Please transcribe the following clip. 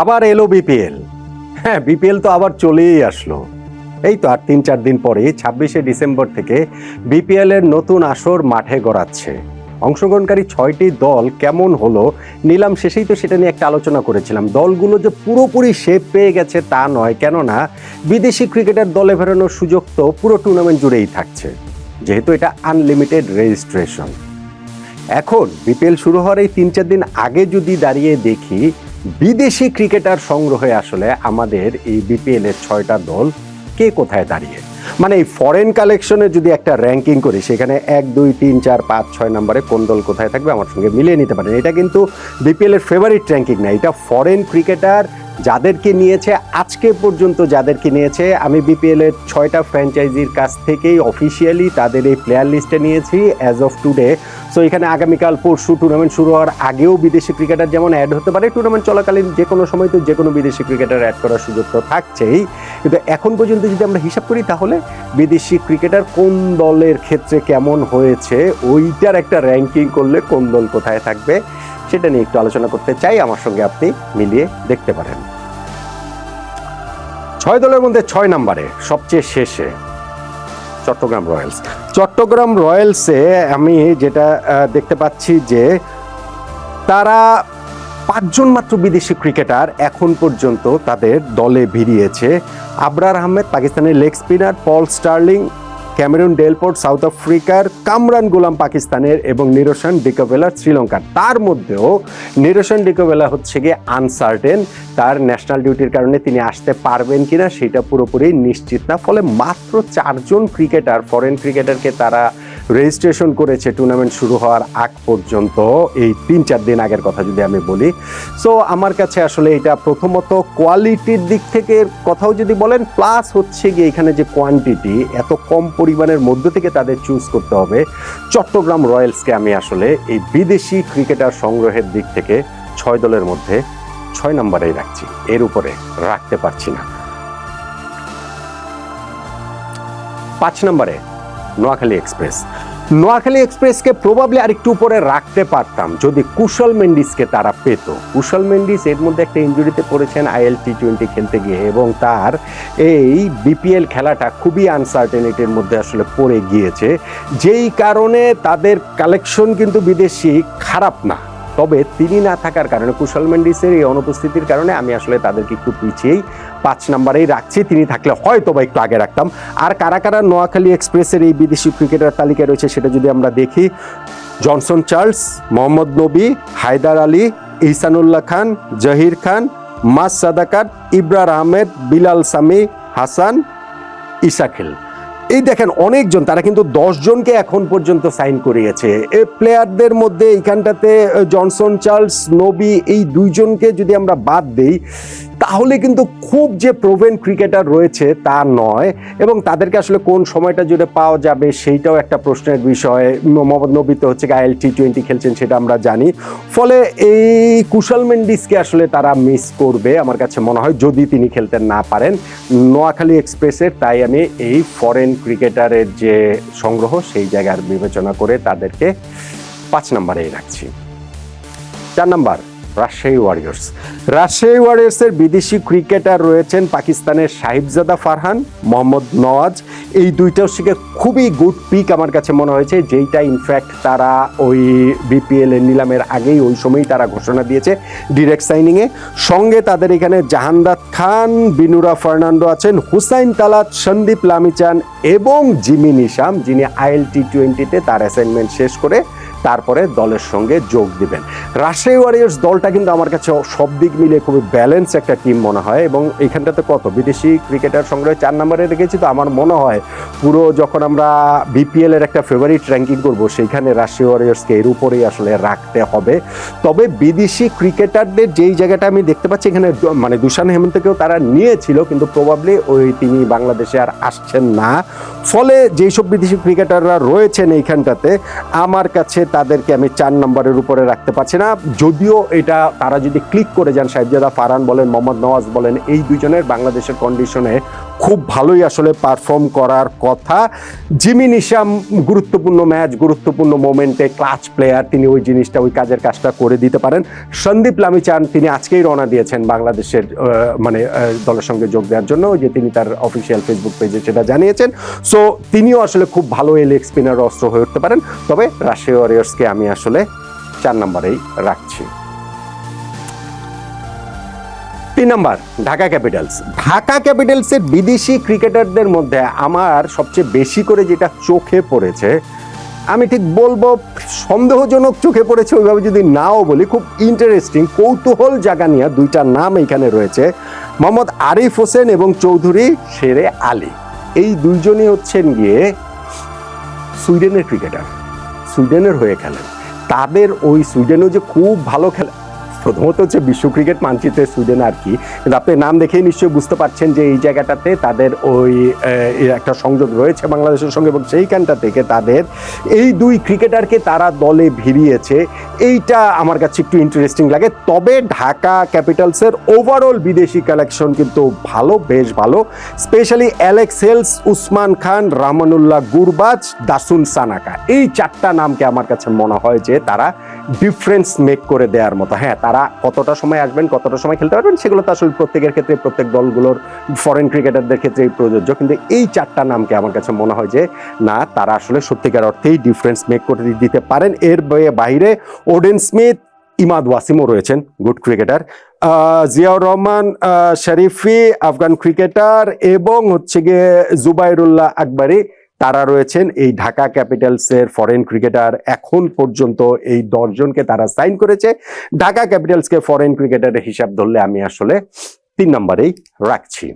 আবার এলো বিপিএল। হ্যাঁ বিপিএল তো আবার চলেই আসলো। এই তো আর তিন চার দিন পরে ছাব্বিশে ডিসেম্বর থেকে বিপিএল এর নতুন আসর মাঠে গড়াচ্ছে। অংশগ্রহণকারী ছয়টি দল কেমন হলো নিলাম শেষেই তো সেটা নিয়ে একটা আলোচনা করেছিলাম। দলগুলো যে পুরোপুরি শেপ পেয়ে গেছে তা নয়, কেননা বিদেশি ক্রিকেটার দলে ফেরানোর সুযোগ তো পুরো টুর্নামেন্ট জুড়েই থাকছে। যেহেতু এটা আনলিমিটেড রেজিস্ট্রেশন এখন বিপিএল শুরু হওয়ার এই তিন চার দিন আগে যদি দাঁড়িয়ে দেখি বিদেশি ক্রিকেটার সংগ্রহে আসলে আমাদের এই বিপিএল এর ছয়টা দল কে কোথায় দাঁড়িয়ে? মানে এই ফরেন কালেকশনে যদি একটা র্যাঙ্কিং করি, সেখানে এক, দুই, তিন, চার, পাঁচ, ছয় নম্বরে কোন দল কোথায় থাকবে আমার সঙ্গে মিলিয়ে নিতে পারেন। এটা কিন্তু বিপিএল এর ফেভারিট র্যাঙ্কিং না। এটা ফরেন ক্রিকেটার যাদেরকে নিয়েছে, আজকে পর্যন্ত যাদেরকে নিয়েছে, আমি বিপিএল এর ছয়টা ফ্র্যাঞ্চাইজির কাছ থেকেই অফিসিয়ালি তাদের এই প্লেয়ার লিস্টে নিয়েছি অ্যাজ অফ টুডে সো এখানে আগামীকাল পরশু টুর্নামেন্ট শুরু হওয়ার আগেও বিদেশি ক্রিকেটার যেমন অ্যাড হতে পারে টুর্নামেন্ট চলাকালীন যে কোনো সময় তো যে কোনো বিদেশি ক্রিকেটার অ্যাড করার সুযোগ তো থাকছেই। কিন্তু এখন পর্যন্ত যদি আমরা হিসাব করি তাহলে বিদেশি ক্রিকেটার কোন দলের ক্ষেত্রে কেমন হয়েছে, ওইটার একটা র্যাঙ্কিং করলে কোন দল কোথায় থাকবে, সেটা নিয়ে একটু আলোচনা করতে চাই। আমার সঙ্গে আপনি মিলিয়ে দেখতে পারেন। ছয় দলের মধ্যে ছয় নাম্বারে, সবচেয়ে শেষে চট্টগ্রাম রয়্যালস। চট্টগ্রাম রয়্যালসে আমি যেটা দেখতে পাচ্ছি যে তারা পাঁচজন মাত্র বিদেশি ক্রিকেটার এখন পর্যন্ত তাদের দলে ভিড়িয়েছে। আবরার আহমেদ, পাকিস্তানের leg spinner, Paul Stirling Cameron Delport, south আফ্রিকার কামরান গুলাম পাকিস্তানের এবং নিরসন ডিকোভেলা শ্রীলঙ্কার। তার মধ্যেও নিরসন ডিকোভেলা হচ্ছে গিয়ে আনসার্টেন, তার ন্যাশনাল ডিউটির কারণে তিনি আসতে পারবেন কিনা সেটা পুরোপুরি নিশ্চিত না। ফলে মাত্র চারজন ক্রিকেটার ফরেন ক্রিকেটারকে তারা রেজিস্ট্রেশন করেছে টুর্নামেন্ট শুরু হওয়ার আগ পর্যন্ত, এই তিন চার দিন আগের কথা যদি আমি বলি। সো আমার কাছে আসলে এটা প্রথমত কোয়ালিটির দিক থেকে কথাও যদি বলেন প্লাস হচ্ছে গিয়ে এখানে যে কোয়ান্টিটি এত কম পরিমাণের মধ্য থেকে তাদের চুজ করতে হবে। চট্টগ্রাম রয়্যালসকে আমি আসলে এই বিদেশি ক্রিকেটার সংগ্রহের দিক থেকে ছয় দলের মধ্যে ছয় নম্বরেই রাখছি। এর উপরে রাখতে পারছি না। পাঁচ নম্বরে নোয়াখালী এক্সপ্রেস। নোয়াখালী এক্সপ্রেসকে প্রবাবলি আরেকটু উপরে রাখতে পারতাম, যদি কুশল মেন্ডিসকে তারা পেত। কুশল মেন্ডিস এর মধ্যে একটা ইঞ্জুরিতে পড়েছেন আইএল টি টোয়েন্টি খেলতে গিয়ে এবং তার এই বিপিএল খেলাটা খুবই আনসার্টেনিটির মধ্যে আসলে পড়ে গিয়েছে। যেই কারণে তাদের কালেকশন কিন্তু বিদেশি, খারাপ না। তবে তিনি না থাকার কারণে কুশল মেন্ডিসের এই অনুপস্থিতির কারণে আমি আসলে তাদেরকে একটু পিছিয়েই পাঁচ নাম্বারেই রাখছি। তিনি থাকলে হয়তো বা একটু আগে রাখতাম। আর কারা কারা নোয়াখালী এক্সপ্রেসের এই বিদেশি ক্রিকেটার তালিকায় রয়েছে সেটা যদি আমরা দেখি, জনসন চার্লস, মোহাম্মদ নবী, হায়দার আলী, ইহসানুল্লাহ খান, জহির খান, মাস সাদাকাত ইব্রার আহমেদ, বিলাল সামি, হাসান ইসাখিল এই দেখেন অনেকজন, তারা কিন্তু জনকে এখন পর্যন্ত সাইন করিয়েছে। এ প্লেয়ারদের মধ্যে এইখানটাতে জনসন, চার্লস, নবি, এই দুইজনকে যদি আমরা বাদ দেই তাহলে কিন্তু খুব যে প্রোভেন ক্রিকেটার রয়েছে তা নয়। এবং তাদেরকে আসলে কোন সময়টা জুড়ে পাওয়া যাবে সেইটাও একটা প্রশ্নের বিষয়। মোহাম্মদ নবী তো হচ্ছে আইএল টি টোয়েন্টি খেলছেন সেটা আমরা জানি। ফলে এই কুশল মেন্ডিসকে আসলে তারা মিস করবে আমার কাছে মনে হয়, যদি তিনি খেলতে না পারেন। নোয়াখালী এক্সপ্রেসের তাই আমি এই ফরেন ক্রিকেটারের যে সংগ্রহ সেই জায়গার বিবেচনা করে তাদেরকে পাঁচ নম্বরেই রাখছি। চার নাম্বার। রাজশাহী ওয়ারিয়র্স রাজশাহী ওয়ারিয়র্সের বিদেশি ক্রিকেটার রয়েছেন পাকিস্তানের সাহিবজাদা ফারহান, মোহাম্মদ নওয়াজ। এই দুইটা গিয়ে খুবই গুড পিক আমার কাছে মনে হয়েছে, যেইটা ইনফ্যাক্ট তারা ওই বিপিএল এর নিলামের আগেই ওই সময়ই তারা ঘোষণা দিয়েছে ডিরেক্ট সাইনিংয়ে সঙ্গে তাদের এখানে জাহানদাদ খান, বিনুরা ফার্নান্ডো আছেন, হুসাইন তালাত, সন্দীপ লামিচান এবং জিমি নিশাম, যিনি আইএল টি টোয়েন্টিতে তার অ্যাসাইনমেন্ট শেষ করে তারপরে দলের সঙ্গে যোগ দিবেন। রাজশাহী ওয়ারিয়ার্স দলটা কিন্তু আমার কাছে সব দিক মিলে খুবই ব্যালেন্স একটা টিম মনে হয় এবং এইখানটাতে কত? বিদেশি ক্রিকেটার সংগ্রহে চার নম্বরে রেখেছি তো আমার মনে হয় পুরো যখন আমরা বিপিএল এর একটা ফেভারিট র্যাঙ্কিং করব, সেইখানে রাজশাহী ওয়ারিয়ার্সকে এর উপরেই আসলে রাখতে হবে। তবে বিদেশি ক্রিকেটারদের যেই জায়গাটা আমি দেখতে পাচ্ছি, এখানে মানে দুশান হেমন্তকেও তারা নিয়েছিল, কিন্তু প্রবাবলি ওই তিনি বাংলাদেশে আর আসছেন না। ফলে যেই সব বিদেশি ক্রিকেটাররা রয়েছেন এইখানটাতে, আমার কাছে তাদেরকে আমি চার নম্বরের উপরে রাখতে পারছি না। যদিও এটা তারা যদি ক্লিক করে যান, সাহেবজাদা ফারান বলেন, মোহাম্মদ নওয়াজ বলেন, এই দুজনের বাংলাদেশের কন্ডিশনে খুব ভালোই আসলে পারফর্ম করার কথা। জিমি নিশাম গুরুত্বপূর্ণ ম্যাচ গুরুত্বপূর্ণ মোমেন্টে ক্লাচ প্লেয়ার তিনি ওই জিনিসটা, ওই কাজের কাজটা করে দিতে পারেন। সন্দীপ লামিচান, তিনি আজকেই রওনা দিয়েছেন বাংলাদেশের মানে দলের সঙ্গে যোগ দেওয়ার জন্য যে তিনি তার অফিসিয়াল ফেসবুক পেজে সেটা জানিয়েছেন। সো তিনিও আসলে খুব ভালো এই লেগ স্পিনার অস্ত্র হয়ে উঠতে পারেন। তবে রাশিয়া ওয়ারিয়ার্সকে আমি আসলে চার নম্বরেই রাখছি। তিন নম্বর, ঢাকা ক্যাপিটালস। ঢাকা ক্যাপিটালসের বিদেশি ক্রিকেটারদের মধ্যে আমার সবচেয়ে বেশি করে যেটা চোখে পড়েছে, আমি ঠিক বলব সন্দেহজনক চোখে পড়েছে ওইভাবে যদি নাও বলি, খুব ইন্টারেস্টিং কৌতূহল জায়গা নিয়ে দুইটা নাম এখানে রয়েছে, মোহাম্মদ আরিফ হোসেন এবং চৌধুরী শেরে আলী। এই দুইজনই হচ্ছেন গিয়ে সুইডেনের ক্রিকেটার, সুইডেনের হয়ে খেলেন। তাদের ওই সুইডেনও যে খুব ভালো খেলে প্রথমত হচ্ছে বিশ্ব ক্রিকেট মানচিত্রে সুইডেন আর কি। কিন্তু আপনি নাম দেখেই নিশ্চয়ই বুঝতে পারছেন যে এই জায়গাটাতে তাদের ওই একটা সংযোগ রয়েছে বাংলাদেশের সঙ্গে এবং সেইখানটা থেকে তাদের এই দুই ক্রিকেটারকে তারা দলে ভিড়িয়েছে। এইটা আমার কাছে একটু ইন্টারেস্টিং লাগে। তবে ঢাকা ক্যাপিটালসের ওভারঅল বিদেশি কালেকশন কিন্তু ভালো, বেশ ভালো। Specially Alex Hales Usman Khan, Rahmanullah Gurbaz, Dasun Shanaka. এই চারটা নামকে আমার কাছে মনে হয় যে তারা ডিফারেন্স মেক করে দেওয়ার মতো। হ্যাঁ তারা কতটা সময় আসবেন, কতটা সময় খেলতে পারবেন, সেগুলো তো আসলে প্রত্যেকের ক্ষেত্রে, প্রত্যেক দলগুলোর ফরেন ক্রিকেটারদের ক্ষেত্রে প্রযোজ্য। কিন্তু এই চারটা নামকে আমার কাছে মনে হয় যে, না, তারা আসলে সত্যিকার অর্থেই ডিফারেন্স মেক করে দিতে পারেন। এর বাইরে ওডেন স্মিথ ইমাদ ওয়াসিমও রয়েছেন good cricketer Ziaur Rahman Sharifi, Afghan cricketer এবং হচ্ছে গিয়ে জুবাইরুল্লাহ আকবরী। তারা রয়েছেন এই ঢাকা ক্যাপিটালসের ফরেন ক্রিকেটার এখন পর্যন্ত এই দশজনকে তারা সাইন করেছে। ঢাকা ক্যাপিটালসকে ফরেন ক্রিকেটারের হিসাব ধরলে আমি আসলে তিন নম্বরেই রাখছি।